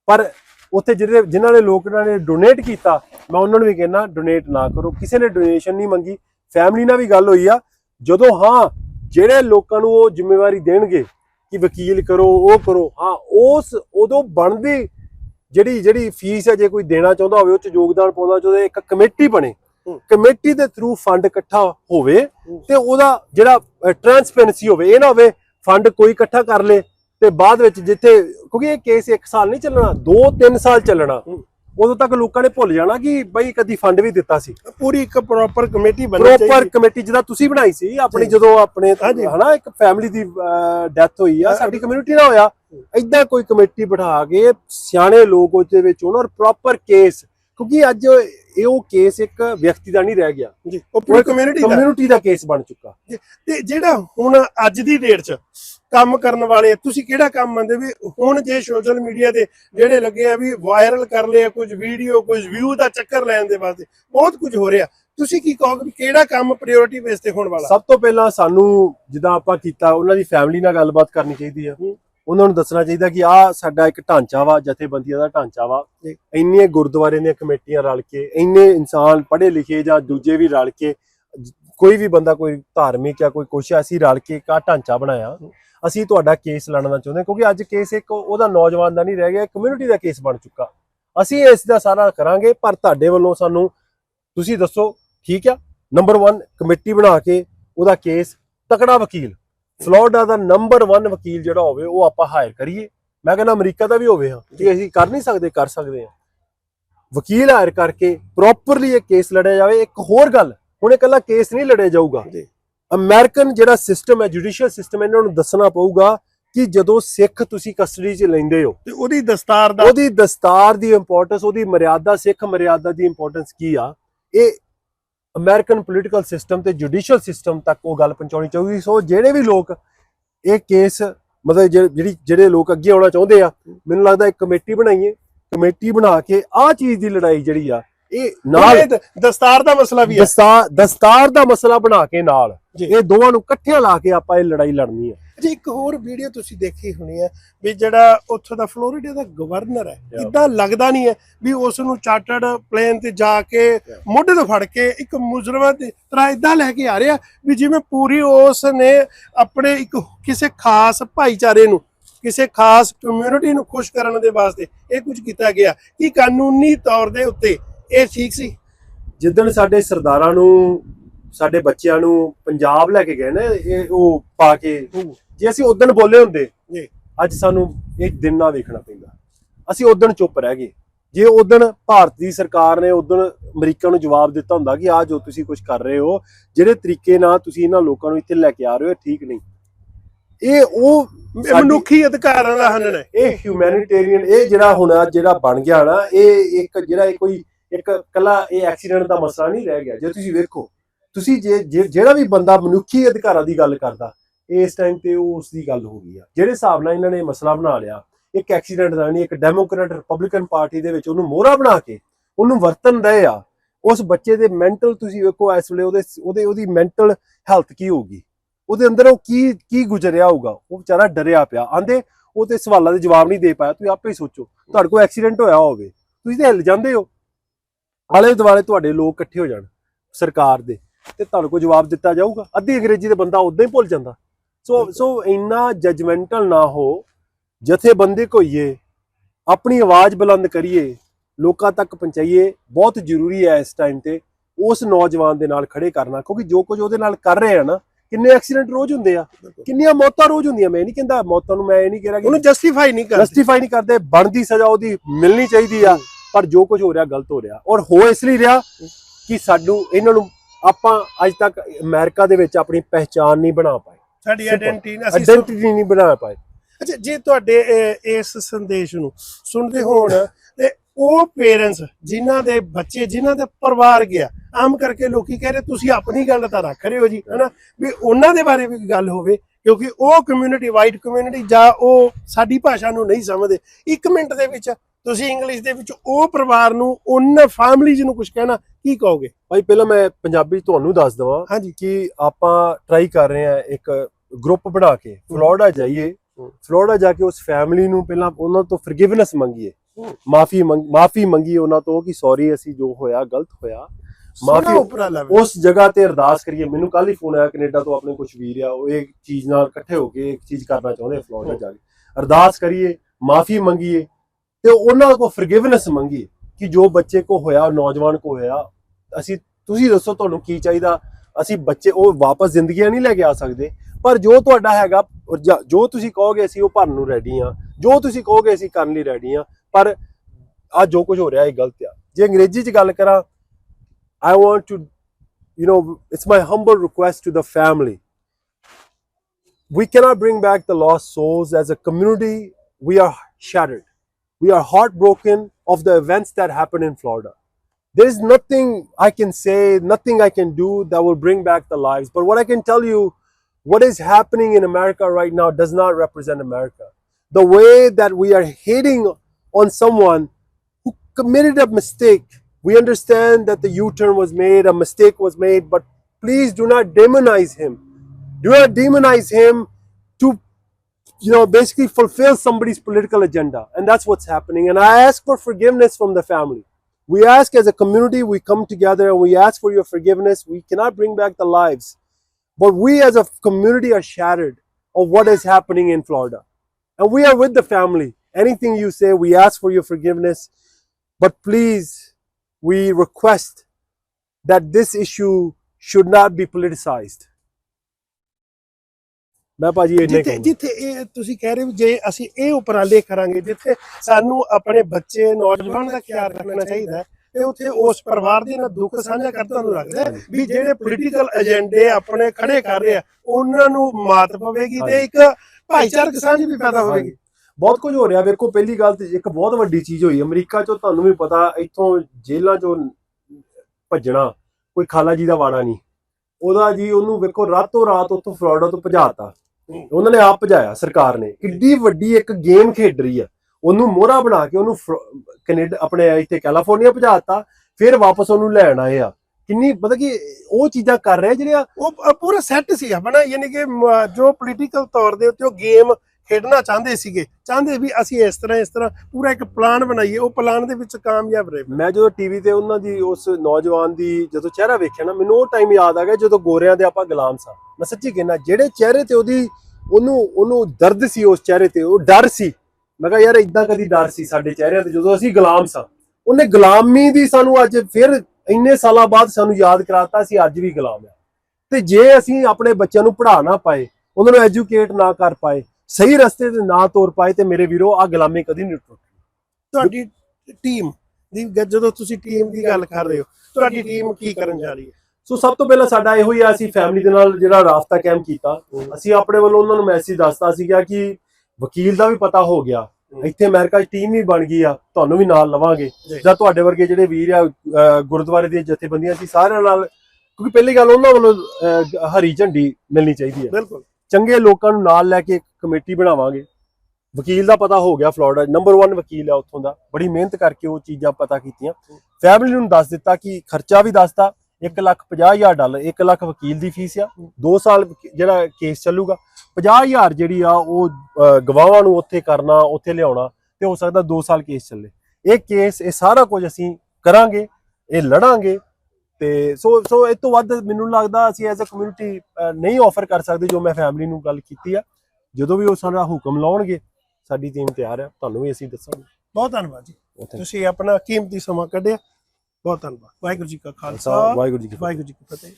ਪਰ ਉੱਥੇ ਜਿਹੜੇ ਜਿਨ੍ਹਾਂ ਨੇ ਲੋਕਾਂ ਨੇ ਡੋਨੇਟ ਕੀਤਾ, ਮੈਂ ਉਹਨਾਂ ਨੂੰ ਵੀ ਕਹਿੰਦਾ ਡੋਨੇਟ ਨਾ ਕਰੋ। ਕਿਸੇ ਨੇ ਡੋਨੇਸ਼ਨ ਨਹੀਂ ਮੰਗੀ। ਫੈਮਿਲੀ ਨਾਲ ਵੀ ਗੱਲ ਹੋਈ ਆ। ਜਦੋਂ ਹਾਂ, ਜਿਹੜੇ ਲੋਕਾਂ ਨੂੰ ਉਹ ਜ਼ਿੰਮੇਵਾਰੀ ਦੇਣਗੇ ਕਿ ਵਕੀਲ ਕਰੋ, ਉਹ ਕਰੋ, ਹਾਂ, ਉਸ ਉਦੋਂ ਬਣਦੀ ਜਿਹੜੀ ਜਿਹੜੀ ਫੀਸ ਹੈ ਜੇ ਕੋਈ ਦੇਣਾ ਚਾਹੁੰਦਾ ਹੋਵੇ, ਉਹ ਚ ਯੋਗਦਾਨ ਪਾਉਂਦਾ ਚਾਹੁੰਦਾ ਇੱਕ ਕਮੇਟੀ ਬਣੇ। ਕਮੇਟੀ ਦੇ ਥਰੂ ਫੰਡ ਇਕੱਠਾ ਹੋਵੇ। ਤੇ ਉਹਦਾ ਜਿਹੜਾ ਟ੍ਰਾਂਸਪੇਰੈਂਸੀ ਹੋਵੇ ਇਹ ਨਾ ਹੋਵੇ ਫੰਡ ਕੋਈ ਇਕੱਠਾ ਕਰ ਲੇ ਤੇ ਬਾਅਦ ਵਿੱਚ ਜਿੱਥੇ ਕਿਉਂਕਿ ਇਹ ਕੇਸ 1 ਸਾਲ ਨਹੀਂ ਚੱਲਣਾ 2-3 ਸਾਲ ਚੱਲਣਾ। ਉਦੋਂ ਤੱਕ ਲੋਕਾਂ ਨੇ ਭੁੱਲ ਜਾਣਾ ਕਿ ਬਈ ਕਦੀ ਫੰਡ ਵੀ ਦਿੱਤਾ ਸੀ ਪੂਰੀ ਇੱਕ ਪ੍ਰੋਪਰ ਕਮੇਟੀ ਬਣਨੀ ਪ੍ਰੋਪਰ ਚਾਹੀਦੀ ਕਮੇਟੀ ਜਿਹਦਾ ਤੁਸੀਂ ਬਣਾਈ ਸੀ ਆਪਣੀ। ਜਦੋਂ ਆਪਣੇ। ਹਨਾ ਇੱਕ ਫੈਮਿਲੀ ਦੀ ਡੈਥ ਹੋਈ ਆ। ਸਾਡੀ ਕਮਿਊਨਿਟੀ ਨਾਲ ਹੋਇਆ ਇਦਾਂ ਕੋਈ ਕਮੇਟੀ ਬਿਠਾ ਕੇ ਸਿਆਣੇ ਲੋਕ ਉਹਦੇ ਵਿੱਚ ਔਰ ਪ੍ਰੋਪਰ ਕੇਸ ਕਿਉਂਕਿ ਅੱਜ ਇਹ ਉਹ ਕੇਸ ਇੱਕ ਵਿਅਕਤੀ ਦਾ ਨਹੀਂ ਰਹਿ ਗਿਆ। ਜੀ। ਉਹ ਪੂਰੀ ਕਮਿਊਨਿਟੀ ਦਾ। ਕਮਿਊਨਿਟੀ ਦਾ ਕੇਸ ਬਣ ਚੁੱਕਾ। ਤੇ ਜਿਹੜਾ ਹੁਣ ਅੱਜ ਦੀ ਡੇਟ 'ਚ ਕੰਮ ਕਰਨ ਵਾਲੇ ਤੁਸੀਂ ਕਿਹੜਾ ਕੰਮ ਮੰਨਦੇ ਵੀ ਹੁਣ ਜੇ ਸੋਸ਼ਲ ਮੀਡੀਆ ਤੇ ਜਿਹੜੇ ਲੱਗੇ ਆ ਵੀ ਵਾਇਰਲ ਕਰ ਲਿਆ ਕੁਝ ਵੀਡੀਓ ਕੁਝ ਵਿਊ ਦਾ ਚੱਕਰ ਲੈਣ ਦੇ ਵਾਸਤੇ ਬਹੁਤ ਕੁਝ ਹੋ ਰਿਹਾ। ਤੁਸੀਂ ਕੀ ਕਹੋਗੇ ਵੀ ਕਿਹੜਾ ਕੰਮ ਪ੍ਰਾਇੋਰਟੀ ਬੇਸ ਤੇ ਹੋਣ ਵਾਲਾ? ਸਭ ਤੋਂ ਪਹਿਲਾਂ ਸਾਨੂੰ ਜਿੱਦਾਂ ਆਪਾਂ ਕੀਤਾ ਉਹਨਾਂ ਦੀ ਫੈਮਿਲੀ ਨਾਲ ਗੱਲਬਾਤ ਕਰਨੀ ਚਾਹੀਦੀ ਆ। ਉਹਨਾਂ ਨੂੰ ਦੱਸਣਾ ਚਾਹੀਦਾ ਕਿ ਆ ਸਾਡਾ ਇੱਕ ਢਾਂਚਾ ਵਾ ਜਥੇਬੰਦੀਆਂ ਦਾ ਢਾਂਚਾ ਵਾ। ਇੰਨੇ ਗੁਰਦੁਆਰੇ ਦੀਆਂ ਕਮੇਟੀਆਂ ਰਲ ਕੇ ਇੰਨੇ ਇਨਸਾਨ ਪੜ੍ਹੇ ਲਿਖੇ ਜਾਂ ਦੂਜੇ ਵੀ ਰਲ ਕੇ ਕੋਈ ਵੀ ਬੰਦਾ ਕੋਈ ਧਾਰਮਿਕ ਜਾਂ ਕੋਈ ਕੁਛ ਹੈ, ਅਸੀਂ ਰਲ ਕੇ ਇੱਕ ਆਹ ਢਾਂਚਾ ਬਣਾਇਆ। ਅਸੀਂ ਤੁਹਾਡਾ ਕੇਸ ਲੜਨਾ ਚਾਹੁੰਦੇ ਹਾਂ, ਕਿਉਂਕਿ ਅੱਜ ਕੇਸ ਇੱਕ ਉਹਦਾ ਨੌਜਵਾਨ ਦਾ ਨਹੀਂ ਰਹਿ ਗਿਆ ਕਮਿਊਨਿਟੀ ਦਾ ਕੇਸ ਬਣ ਚੁੱਕਾ। ਅਸੀਂ ਇਸ ਦਾ ਸਾਰਾ ਕਰਾਂਗੇ ਪਰ ਤੁਹਾਡੇ ਵੱਲੋਂ ਸਾਨੂੰ ਤੁਸੀਂ ਦੱਸੋ ਠੀਕ ਆ? ਨੰਬਰ 1 ਕਮੇਟੀ ਬਣਾ ਕੇ ਉਹਦਾ ਕੇਸ ਤਕੜਾ ਵਕੀਲ ਫਲੋਰੀਡਾ ਦਾ ਨੰਬਰ 1 ਵਕੀਲ ਜਿਹੜਾ ਹੋਵੇ ਉਹ ਆਪਾਂ ਹਾਇਰ ਕਰੀਏ। ਮੈਂ ਕਹਿੰਦਾ ਅਮਰੀਕਾ ਦਾ ਵੀ ਹੋਵੇ ਹਾਂ। ਕਿ ਅਸੀਂ ਕਰ ਨਹੀਂ ਸਕਦੇ ਕਰ ਸਕਦੇ ਹਾਂ। ਵਕੀਲ ਹਾਇਰ ਕਰਕੇ ਪ੍ਰੋਪਰਲੀ ਇਹ ਕੇਸ ਲੜਿਆ ਜਾਵੇ। ਇੱਕ ਹੋਰ ਗੱਲ ਹੁਣ ਇਹ ਇਕੱਲਾ ਕੇਸ ਨਹੀਂ ਲੜਿਆ ਜਾਊਗਾ। ਜੀ। ਅਮਰੀਕਨ ਜਿਹੜਾ ਸਿਸਟਮ ਹੈ ਜੁਡੀਸ਼ੀਅਲ ਸਿਸਟਮ ਇਹਨਾਂ ਨੂੰ ਦੱਸਣਾ ਪਊਗਾ ਕਿ ਜਦੋਂ ਸਿੱਖ ਤੁਸੀਂ ਕਸਟਡੀ 'ਚ ਲੈਂਦੇ ਹੋ ਤੇ ਉਹਦੀ ਦਸਤਾਰ ਦਾ ਉਹਦੀ ਦਸਤਾਰ ਦੀ ਇੰਪੋਰਟੈਂਸ ਉਹਦੀ ਮਰਿਆਦਾ ਸਿੱਖ ਮਰਿਆਦਾ ਦੀ ਇੰਪੋਰਟੈਂਸ ਕੀ ਆ? ਇਹ ਅਮਰੀਕਨ ਪੋਲੀਟੀਕਲ ਸਿਸਟਮ ਤੇ ਜੁਡੀਸ਼ੀਅਲ ਸਿਸਟਮ ਤੱਕ ਉਹ ਗੱਲ ਪਹੁੰਚਾਉਣੀ ਚਾਹੀਦੀ ਸੋ। ਜਿਹੜੇ ਵੀ ਲੋਕ ਇਹ ਕੇਸ ਮਤਲਬ ਜਿਹੜੇ- ਜਿਹੜੀ ਲੋਕ ਅੱਗੇ ਆਉਣਾ ਚਾਹੁੰਦੇ ਆ ਮੈਨੂੰ ਲੱਗਦਾ ਇੱਕ ਕਮੇਟੀ ਬਣਾਈਏ ਕਮੇਟੀ ਬਣਾ ਕੇ ਆਹ ਚੀਜ਼ ਦੀ ਲੜਾਈ ਜਿਹੜੀ ਆ ਇਹ ਨਾਲ ਦਸਤਾਰ ਦਾ ਮਸਲਾ ਵੀ ਹੈ ਦਸਤਾਰ ਦਸਤਾਰ ਦਾ ਮਸਲਾ ਬਣਾ ਕੇ ਨਾਲ। ਇਹ ਦੋਵਾਂ ਨੂੰ ਇਕੱਠਿਆਂ ਲਾ ਕੇ ਆਪਾਂ ਇਹ ਲੜਾਈ ਲੜਨੀ ਹੈ ਜੀ ਇੱਕ ਹੋਰ ਵੀਡੀਓ ਤੁਸੀਂ ਦੇਖੀ ਹੋਣੀ ਹੈ ਵੀ ਜਿਹੜਾ ਉੱਥੋਂ ਦਾ ਫਲੋਰੀਡਾ ਦਾ ਗਵਰਨਰ ਹੈ. ਇਦਾਂ ਲੱਗਦਾ ਨਹੀਂ ਹੈ ਵੀ ਉਸ ਨੂੰ ਚਾਰਟਰਡ ਪਲੇਨ ਤੇ ਜਾ ਕੇ ਮੋਢੇ ਤੋਂ ਫੜ ਕੇ ਇੱਕ ਮੁਜਰਮਾਂ ਦੀ ਤਰ੍ਹਾਂ ਇਦਾਂ ਲੈ ਕੇ ਆ ਰਿਹਾ ਵੀ ਜਿਵੇਂ ਪੂਰੀ ਉਸ ਨੇ ਆਪਣੇ ਇੱਕ ਕਿਸੇ ਖਾਸ ਭਾਈਚਾਰੇ ਨੂੰ ਕਿਸੇ ਖਾਸ ਕਮਿਊਨਿਟੀ ਨੂੰ ਖੁਸ਼ ਕਰਨ ਦੇ ਵਾਸਤੇ ਇਹ ਕੁਝ ਕੀਤਾ ਗਿਆ ਕਿ ਕਾਨੂੰਨੀ ਤੌਰ ਦੇ ਉੱਤੇ ਇਹ ਠੀਕ ਸੀ ਜਿੱਦਣ ਸਾਡੇ ਸਰਦਾਰਾਂ ਨੂੰ ਸਾਡੇ ਬੱਚਿਆਂ ਨੂੰ ਪੰਜਾਬ ਲੈ ਕੇ ਗਏ ਨਾ ਇਹ ਉਹ ਪਾ ਕੇ। ਜੇ ਅਸੀਂ ਉਦੋਂ ਬੋਲੇ ਹੁੰਦੇ ਜੀ। ਅੱਜ ਸਾਨੂੰ ਇਹ ਦਿਨ ਨਾ ਵੇਖਣਾ ਪੈਂਦਾ। ਅਸੀਂ ਉਦੋਂ ਚੁੱਪ ਰਹਿ ਗਏ। ਜੇ ਉਦੋਂ ਭਾਰਤ ਦੀ ਸਰਕਾਰ ਨੇ ਉਦੋਂ ਅਮਰੀਕਾ ਨੂੰ ਜਵਾਬ ਦਿੱਤਾ ਹੁੰਦਾ ਕਿ ਆ ਜੋ ਤੁਸੀਂ ਕੁਝ ਕਰ ਰਹੇ ਹੋ ਜਿਹੜੇ ਤਰੀਕੇ ਨਾਲ ਤੁਸੀਂ ਇਹਨਾਂ ਲੋਕਾਂ ਨੂੰ ਇੱਥੇ ਲੈ ਕੇ ਆ ਰਹੇ ਹੋ ਠੀਕ ਨਹੀਂ। ਇਹ ਉਹ ਮਨੁੱਖੀ ਅਧਿਕਾਰਾਂ ਦਾ ਹਨਨ ਹੈ। ਇਹ ਹਿਊਮੈਨਿਟੇਰੀਅਨ ਇਹ ਜਿਹੜਾ ਹੁਣ ਜਿਹੜਾ ਬਣ ਗਿਆ ਨਾ ਇਹ ਇੱਕ ਜਿਹੜਾ ਕੋਈ ਇੱਕ ਕੱਲਾ ਇਹ ਐਕਸੀਡੈਂਟ ਦਾ ਮਸਲਾ ਨਹੀਂ ਰਹਿ ਗਿਆ। ਜੇ ਤੁਸੀਂ ਵੇਖੋ ਤੁਸੀਂ ਜੇ, ਜੇ- ਜਿਹੜਾ ਵੀ ਬੰਦਾ ਮਨੁੱਖੀ ਅਧਿਕਾਰਾਂ ਦੀ ਗੱਲ ਕਰਦਾ, ਇਸ ਟਾਈਮ ਤੇ ਉਹ ਉਸ ਦੀ ਗੱਲ ਹੋ ਗਈ ਆ। ਜਿਹੜੇ ਹਿਸਾਬ ਨਾਲ ਇਹਨਾਂ ਨੇ ਮਸਲਾ ਬਣਾ ਲਿਆ, ਇੱਕ ਐਕਸੀਡੈਂਟ ਦਾ ਨਹੀਂ, ਇੱਕ ਡੈਮੋਕ੍ਰੈਟ ਰਿਪਬਲਿਕਨ ਪਾਰਟੀ ਦੇ ਵਿੱਚ ਉਹਨੂੰ ਮੋਹਰਾ ਬਣਾ ਕੇ, ਉਹਨੂੰ ਵਰਤਨ ਰਹੇ ਆ, ਉਸ ਬੱਚੇ ਦੇ ਮੈਂਟਲ ਤੁਸੀਂ ਵੇਖੋ, ਇਸ ਵੇਲੇ ਉਹਦੇ ਉਹਦੇ, ਉਹਦੀ ਮੈਂਟਲ ਹੈਲਥ ਕੀ ਹੋਊਗੀ? ਉਹਦੇ ਅੰਦਰ ਉਹ ਕੀ ਕੀ ਗੁਜ਼ਰਿਆ ਹੋਊਗਾ? ਉਹ ਵਿਚਾਰਾ ਡਰਿਆ ਪਿਆ। ਆਂਦੇ, ਉਹ ਤੇ ਸਵਾਲਾਂ ਦੇ ਜਵਾਬ ਨਹੀਂ ਦੇ ਪਾਇਆ। ਤੁਸੀਂ ਆਪੇ ਹੀ ਸੋਚੋ, ਤੁਹਾਡੇ ਕੋਲ ਐਕਸੀਡੈਂਟ ਹੋਇਆ ਹੋਵੇ, ਤੁਸੀਂ ਤੇ ਹਿੱਲ ਜਾਂਦੇ ਹੋ। ਆਲੇ ਦੁਆਲੇ ਤੁਹਾਡੇ ਲੋਕ ਇਕੱਠੇ ਹੋ ਜਾਣ, ਸਰਕਾਰ ਦੇ। ਤੇ ਤੁਹਾਨੂੰ ਕੋਈ ਜਵਾਬ ਦਿੱਤਾ ਜਾਊਗਾ? ਅੱਧੀ ਅੰਗਰੇਜ਼ੀ ਦੇ ਬੰਦਾ ਉਦਾਂ ਹੀ ਭੁੱਲ ਜਾਂਦਾ। ਸੋ ਸੋ ਇੰਨਾ ਜਜਮੈਂਟਲ ਨਾ ਹੋ ਜਥੇਬੰਦਕ ਹੋਈਏ ਆਪਣੀ ਆਵਾਜ਼ ਬੁਲੰਦ ਕਰੀਏ ਲੋਕਾਂ ਤੱਕ ਪਹੁੰਚਾਈਏ ਬਹੁਤ ਜ਼ਰੂਰੀ ਹੈ ਇਸ ਟਾਈਮ ਤੇ ਉਸ ਨੌਜਵਾਨ ਦੇ ਨਾਲ ਖੜੇ ਕਰਨਾ ਕਿਉਂਕਿ ਜੋ ਕੁਝ ਉਹਦੇ ਨਾਲ ਕਰ ਰਹੇ ਆ ਨਾ ਕਿੰਨੇ ਐਕਸੀਡੈਂਟ ਰੋਜ਼ ਹੁੰਦੇ ਆ ਕਿੰਨੀਆਂ ਮੌਤਾਂ ਰੋਜ਼ ਹੁੰਦੀਆਂ ਮੈਂ ਨਹੀਂ ਕਹਿੰਦਾ ਮੌਤਾਂ ਨੂੰ ਮੈਂ ਇਹ ਨਹੀਂ ਕਹਿ ਰਿਹਾ ਉਹਨੂੰ ਜਸਟੀਫਾਈ ਨਹੀਂ ਕਰਦੇ। ਜਸਟੀਫਾਈ ਨਹੀਂ ਕਰਦੇ ਬਣਦੀ ਸਜ਼ਾ ਉਹਦੀ ਮਿਲਣੀ ਚਾਹੀਦੀ ਆ ਪਰ ਜੋ ਕੁਝ ਹੋ ਰਿਹਾ ਗਲਤ ਹੋ ਰਿਹਾ। ਔਰ ਹੋ ਇਸ ਲਈ ਰਿਹਾ ਕਿ ਸਾਨੂੰ ਇਹਨਾਂ ਨੂੰ ਆਪਾਂ ਅੱਜ ਤੱਕ ਅਮਰੀਕਾ ਦੇ ਵਿੱਚ ਆਪਣੀ ਪਹਿਚਾਨ ਨਹੀਂ ਬਣਾ ਪਾਏ। ਸਾਡੀ. ਆਇਡੈਂਟੀ ਅਸੀਂ ਆਇਡੈਂਟੀਟੀ ਨਹੀਂ ਬਣਾ ਪਾਏ। ਅੱਛਾ ਜੇ ਤੁਹਾਡੇ ਇਸ ਸੰਦੇਸ਼ ਨੂੰ ਸੁਣਦੇ ਹੋਣ ਤੇ ਉਹ ਪੇਰੈਂਟਸ ਜਿਨ੍ਹਾਂ ਦੇ ਬੱਚੇ ਜਿਨ੍ਹਾਂ ਦਾ ਪਰਿਵਾਰ ਗਿਆ ਆਮ ਕਰਕੇ ਲੋਕੀ ਕਹਿ ਰਹੇ ਤੁਸੀਂ ਆਪਣੀ ਗੱਲ ਤਾਂ ਰੱਖ ਰਹੇ ਹੋ ਜੀ ਹਨਾ? ਵੀ ਉਹਨਾਂ ਦੇ ਬਾਰੇ ਵੀ ਗੱਲ ਹੋਵੇ ਕਿਉਂਕਿ ਉਹ ਕਮਿਊਨਿਟੀ ਵਾਈਟ ਕਮਿਊਨਿਟੀ ਜਾਂ ਉਹ ਸਾਡੀ ਭਾਸ਼ਾ ਨੂੰ ਨਹੀਂ ਸਮਝਦੇ। ਇੱਕ ਮਿੰਟ ਦੇ ਵਿੱਚ ਤੁਸੀਂ ਇੰਗਲਿਸ਼ ਦੇ ਵਿੱਚ ਉਹ ਪਰਿਵਾਰ ਨੂੰ ਉਹਨਾਂ ਫੈਮਿਲੀਜ਼ ਨੂੰ ਕੁਝ ਕਹਿਣਾ ਕੀ ਕਹੋਗੇ? ਭਾਈ ਪਹਿਲਾਂ ਮੈਂ ਪੰਜਾਬੀ ਤੁਹਾਨੂੰ ਦੱਸ ਦਵਾਂ ਹਾਂਜੀ। ਕਿ ਆਪਾਂ ਟਰਾਈ ਕਰ ਰਹੇ ਹਾਂ ਇੱਕ ਗਰੁੱਪ ਬਣਾ ਕੇ ਫਲੋਰੀਡਾ ਜਾਈਏ। ਫਲੋਰੀਡਾ ਜਾ ਕੇ ਉਸ ਫੈਮਿਲੀ ਨੂੰ ਪਹਿਲਾਂ ਉਹਨਾਂ ਤੋਂ ਫੋਰਗਿਵਨੈਸ ਮੰਗੀਏ। ਮਾਫੀ ਮਾਫੀ ਮੰਗੀਏ ਉਹਨਾਂ ਤੋਂ ਕਿ ਸੌਰੀ ਅਸੀਂ ਜੋ ਹੋਇਆ ਗਲਤ ਹੋਇਆ। ਮਾਫੀ। ਉਸ ਜਗ੍ਹਾ ਤੇ ਅਰਦਾਸ ਕਰੀਏ। ਮੈਨੂੰ ਕੱਲ ਹੀ ਫੋਨ ਆਇਆ ਕੈਨੇਡਾ ਤੋਂ ਆਪਣੇ ਕੁਝ ਵੀਰ ਆ ਉਹ ਇਹ ਚੀਜ਼ ਨਾਲ ਇਕੱਠੇ ਹੋ ਕੇ ਇੱਕ ਚੀਜ਼ ਕਰਨਾ ਚਾਹੁੰਦੇ ਆ ਫਲੋਰੀਡਾ ਜਾ ਕੇ। ਅਰਦਾਸ ਕਰੀਏ ਮਾਫੀ ਮੰਗੀਏ ਤੇ ਉਹਨਾਂ ਕੋਲ ਫੋਰਗਿਵਨੈਸ ਮੰਗੀ ਕਿ ਜੋ ਬੱਚੇ ਕੋ ਹੋਇਆ ਨੌਜਵਾਨ ਕੋ ਹੋਇਆ ਅਸੀਂ ਤੁਸੀਂ ਦੱਸੋ ਤੁਹਾਨੂੰ ਕੀ ਚਾਹੀਦਾ ਅਸੀਂ ਬੱਚੇ ਉਹ ਵਾਪਸ ਜ਼ਿੰਦਗੀਆਂ ਨਹੀਂ ਲੈ ਕੇ ਆ ਸਕਦੇ ਪਰ ਜੋ ਤੁਹਾਡਾ ਹੈਗਾ ਜੋ ਤੁਸੀਂ ਕਹੋਗੇ ਅਸੀਂ ਉਹ ਭਰਨ ਨੂੰ ਰੈਡੀ ਆ ਜੋ ਤੁਸੀਂ ਕਹੋਗੇ ਅਸੀਂ ਕਰਨ ਲਈ ਰੈਡੀ ਆ ਪਰ ਆ ਜੋ ਕੁਝ ਹੋ ਰਿਹਾ ਇਹ ਗਲਤ ਆ ਜੇ ਅੰਗਰੇਜ਼ੀ 'ਚ ਗੱਲ ਕਰਾਂ I want to you know, it's my humble request to the family. We cannot bring back the lost souls. As a community, we are shattered. We are heartbroken of the events that happened in Florida. There is nothing I can say, nothing I can do that will bring back the lives. But what I can tell you, what is happening in America right now does not represent America. The way that we are hating on someone who committed a mistake. We understand that the U turn was made, a mistake was made, but please do not demonize him. Do not demonize him to, you know, basically fulfill somebody's political agenda. And that's what's happening. And I ask for forgiveness from the family. We ask as a community, we come together and we ask for your forgiveness. We cannot bring back the lives, but we as a community are shattered of what is happening in Florida. And we are with the family. Anything you say, we ask for your forgiveness. But please, we request that this issue should not be politicized. ਮੈਂ ਭਾਜੀ ਇੰਨੇ ਜਿੱਥੇ। ਜਿੱਥੇ ਇਹ ਤੁਸੀਂ ਕਹਿ ਰਹੇ ਹੋ ਜੇ ਅਸੀਂ ਇਹ ਉਪਰਾਲੇ ਕਰਾਂਗੇ ਜਿੱਥੇ ਸਾਨੂੰ ਆਪਣੇ ਬੱਚੇ ਨੌਜਵਾਨ ਦਾ ਖਿਆਲ ਰੱਖਣਾ ਚਾਹੀਦਾ ਤੇ ਉੱਥੇ ਉਸ ਪਰਿਵਾਰ ਦੇ ਨਾਲ ਦੁੱਖ ਸਾਂਝਾ ਕਰ ਤੁਹਾਨੂੰ ਲੱਗਦਾ ਵੀ ਜਿਹੜੇ ਪੋਲੀਟੀਕਲ ਏਜੰਡੇ ਆਪਣੇ ਖੜੇ ਕਰ ਰਹੇ ਆ ਉਹਨਾਂ ਨੂੰ ਮਾਤ ਪਵੇਗੀ ਤੇ ਇੱਕ ਭਾਈਚਾਰਕ ਸਾਂਝ ਵੀ ਪੈਦਾ ਹੋਵੇਗੀ। ਬਹੁਤ ਕੁਝ ਹੋ ਰਿਹਾ। ਵੇਖੋ ਪਹਿਲੀ ਗੱਲ ਤੇ ਇੱਕ ਬਹੁਤ ਵੱਡੀ ਚੀਜ਼ ਹੋਈ। ਅਮਰੀਕਾ ਚੋਂ ਤੁਹਾਨੂੰ ਵੀ ਪਤਾ ਇੱਥੋਂ ਜੇਲ੍ਹਾਂ ਚੋਂ ਭੱਜਣਾ ਕੋਈ ਖਾਲਾ ਜੀ ਦਾ ਵਾੜਾ ਨਹੀਂ। ਉਹਦਾ ਜੀ ਉਹਨੂੰ ਵੇਖੋ ਰਾਤੋਂ ਰਾਤ ਉੱਥੋਂ ਫਲੋਰੀਡਾ ਤੋਂ ਭਜਾਤਾ ਉਹਨਾਂ ਨੇ ਆਪ ਭਜਾਇਆ ਸਰਕਾਰ ਨੇ। ਕਿੱਡੀ ਵੱਡੀ ਇੱਕ ਗੇਮ ਖੇਡ ਰਹੀ ਆ। ਉਹਨੂੰ ਮੋਹਰਾ ਬਣਾ ਕੇ ਉਹਨੂੰ ਕੈਨੇਡਾ, ਆਪਣੇ ਇੱਥੇ ਕੈਲੀਫੋਰਨੀਆ ਭਜਾਤਾ ਫਿਰ ਵਾਪਸ ਉਹਨੂੰ ਲੈਣ ਆਏ ਆ। ਕਿੰਨੀ ਮਤਲਬ ਕਿ ਉਹ ਚੀਜ਼ਾਂ ਕਰ ਰਹੇ ਜਿਹੜੀਆਂ ਉਹ ਪੂਰਾ ਸੈੱਟ ਸੀ ਆਪਣਾ ਯਾਨੀ ਕਿ ਜੋ ਪੋਲੀਟੀਕਲ ਤੌਰ ਦੇ ਉੱਤੇ ਉਹ ਗੇਮ ਖੇਡਣਾ ਚਾਹੁੰਦੇ ਸੀਗੇ, ਚਾਹੁੰਦੇ ਵੀ ਅਸੀਂ ਇਸ ਤਰ੍ਹਾਂ ਇਸ ਤਰ੍ਹਾਂ ਪੂਰਾ ਇੱਕ ਪਲਾਨ ਬਣਾਈਏ, ਉਹ ਪਲਾਨ ਦੇ ਵਿੱਚ ਕਾਮਯਾਬ ਰਹੇ। ਮੈਂ ਜਦੋਂ ਟੀਵੀ ਤੇ ਉਹਨਾਂ ਦੀ, ਉਸ ਨੌਜਵਾਨ ਦੀ ਜਦੋਂ ਚਿਹਰਾ ਵੇਖਿਆ ਨਾ, ਮੈਨੂੰ ਉਹ ਟਾਈਮ ਯਾਦ ਆ ਗਿਆ ਜਦੋਂ ਗੋਰਿਆਂ ਦੇ ਆਪਾਂ ਗੁਲਾਮ ਸਾਂ। ਮੈਂ ਸੱਚੀ ਕਹਿੰਦਾ, ਜਿਹੜੇ ਚਿਹਰੇ ਤੇ ਉਹਦੀ, ਉਹਨੂੰ ਉਹਨੂੰ ਦਰਦ ਸੀ ਉਸ ਚਿਹਰੇ ਤੇ, ਉਹ ਡਰ ਸੀ। ਮੈਂ ਕਿਹਾ, ਯਾਰ ਇਦਾਂ ਕਦੀ ਡਰ ਸੀ ਸਾਡੇ ਚਿਹਰਿਆਂ ਤੇ, ਜਦੋਂ ਅਸੀਂ ਗੁਲਾਮ ਸਾਂ। ਉਹਨੇ ਗੁਲਾਮੀ ਦੀ ਸਾਨੂੰ ਅੱਜ ਫਿਰ ਇੰਨੇ ਸਾਲਾਂ ਬਾਅਦ ਸਾਨੂੰ ਯਾਦ ਕਰਾਤਾ ਸੀ ਅੱਜ ਵੀ ਗੁਲਾਮ ਆ। ਤੇ ਜੇ ਅਸੀਂ ਆਪਣੇ ਬੱਚਿਆਂ ਨੂੰ ਪੜ੍ਹਾ ਨਾ ਪਾਏ, ਉਹਨਾਂ ਨੂੰ ਐਜੂਕੇਟ ਨਾ ਕਰ ਪਾਏ ਸਹੀ ਰਸਤੇ ਤੇ ਨਾ ਤੋਰ ਪਾਏ ਤੇ ਮੇਰੇ ਵੀਰੋ ਆ ਗੁਲਾਮੀ ਕਦੀ ਨਹੀਂ ਟੁੱਟਣੀ ਤੁਹਾਡੀ ਟੀਮ ਦੀ ਜਦੋਂ ਤੁਸੀਂ ਟੀਮ ਦੀ ਗੱਲ ਕਰ ਰਹੇ ਹੋ ਤੁਹਾਡੀ ਟੀਮ ਕੀ ਕਰਨ ਜਾ ਰਹੀ ਹੈ? ਸੋ ਸਭ ਤੋਂ ਪਹਿਲਾਂ ਸਾਡਾ ਇਹੋ ਹੀ ਆ ਅਸੀਂ ਫੈਮਿਲੀ ਦੇ ਨਾਲ ਜਿਹੜਾ ਰਾਫਤਾ ਕਾਇਮ ਕੀਤਾ। ਅਸੀਂ ਆਪਣੇ ਵੱਲੋਂ ਉਹਨਾਂ ਨੂੰ ਮੈਸੇਜ ਦੱਸਤਾ ਸੀਗਾ ਕਿ ਵਕੀਲ ਦਾ ਵੀ ਪਤਾ ਹੋ ਗਿਆ ਇੱਥੇ ਅਮਰੀਕਾ 'ਚ ਟੀਮ ਵੀ ਬਣ ਗਈ ਆ ਤੁਹਾਨੂੰ ਵੀ ਨਾਲ ਲਵਾਂਗੇ। ਜੀ। ਤੁਹਾਡੇ ਵਰਗੇ ਜਿਹੜੇ ਵੀਰ ਆ ਗੁਰਦੁਆਰੇ ਦੀਆਂ ਜਥੇਬੰਦੀਆਂ ਸੀ ਸਾਰਿਆਂ ਨਾਲ ਕਿਉਂਕਿ ਪਹਿਲੀ ਗੱਲ ਉਹਨਾਂ ਵੱਲੋਂ ਹਰੀ ਝੰਡੀ ਮਿਲਣੀ ਚਾਹੀਦੀ ਹੈ। ਬਿਲਕੁਲ। ਚੰਗੇ ਲੋਕਾਂ ਨੂੰ ਨਾਲ ਲੈ ਕੇ ਇੱਕ ਕਮੇਟੀ ਬਣਾਵਾਂਗੇ। ਵਕੀਲ ਦਾ ਪਤਾ ਹੋ ਗਿਆ ਫਲੋਰੀਡਾ ਨੰਬਰ 1 ਵਕੀਲ ਆ ਉੱਥੋਂ ਦਾ। ਬੜੀ ਮਿਹਨਤ ਕਰਕੇ ਉਹ ਚੀਜ਼ਾਂ ਪਤਾ ਕੀਤੀਆਂ। ਫੈਮਿਲੀ ਨੂੰ ਦੱਸ ਦਿੱਤਾ ਕਿ ਖਰਚਾ ਵੀ ਦੱਸਤਾ 1 ਲੱਖ 50 ਹਜ਼ਾਰ ਡਾਲਰ 1 ਲੱਖ ਵਕੀਲ ਦੀ ਫੀਸ ਆ। 2 ਸਾਲ ਜਿਹੜਾ ਕੇਸ ਚੱਲੂਗਾ 50 ਹਜ਼ਾਰ ਜਿਹੜੀ ਆ ਉਹ ਗਵਾਹਾਂ ਨੂੰ ਉੱਥੇ ਕਰਨਾ, ਉੱਥੇ ਲਿਆਉਣਾ ਤੇ ਹੋ ਸਕਦਾ 2 ਸਾਲ ਕੇਸ ਚੱਲੇ। ਇਹ ਕੇਸ ਇਹ ਸਾਰਾ ਕੁਝ ਅਸੀਂ ਕਰਾਂਗੇ, ਇਹ ਲੜਾਂਗੇ। ਤੇ ਸੋ ਸੋ ਇਹ ਤੋਂ ਵੱਧ ਮੈਨੂੰ ਲੱਗਦਾ ਅਸੀਂ ਐਜ਼ ਅ ਕਮਿਊਨਿਟੀ ਨਹੀਂ ਆਫਰ ਕਰ ਸਕਦੇ ਜੋ ਮੈਂ ਫੈਮਿਲੀ ਨੂੰ ਗੱਲ ਕੀਤੀ ਆ। ਜਦੋਂ ਵੀ ਉਹ ਸਾਡਾ ਹੁਕਮ ਲਾਉਣਗੇ ਸਾਡੀ ਟੀਮ ਤਿਆਰ ਆ। ਤੁਹਾਨੂੰ ਵੀ ਅਸੀਂ ਦੱਸਾਂਗੇ। ਬਹੁਤ ਧੰਨਵਾਦ ਜੀ। ਤੁਸੀਂ ਆਪਣਾ ਕੀਮਤੀ ਸਮਾਂ ਕੱਢਿਆ। ਬਹੁਤ ਧੰਨਵਾਦ। ਵਾਹਿਗੁਰੂ ਜੀ ਕਾ ਖਾਲਸਾ। ਵਾਹਿਗੁਰੂ ਜੀ ਕੀ ਫਤਿਹ।